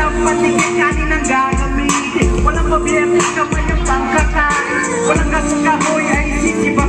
Walang patingin kanin ang gagamitin Walang pabiyak kamay ang pangkakain Walang kasakahoy ay sisibak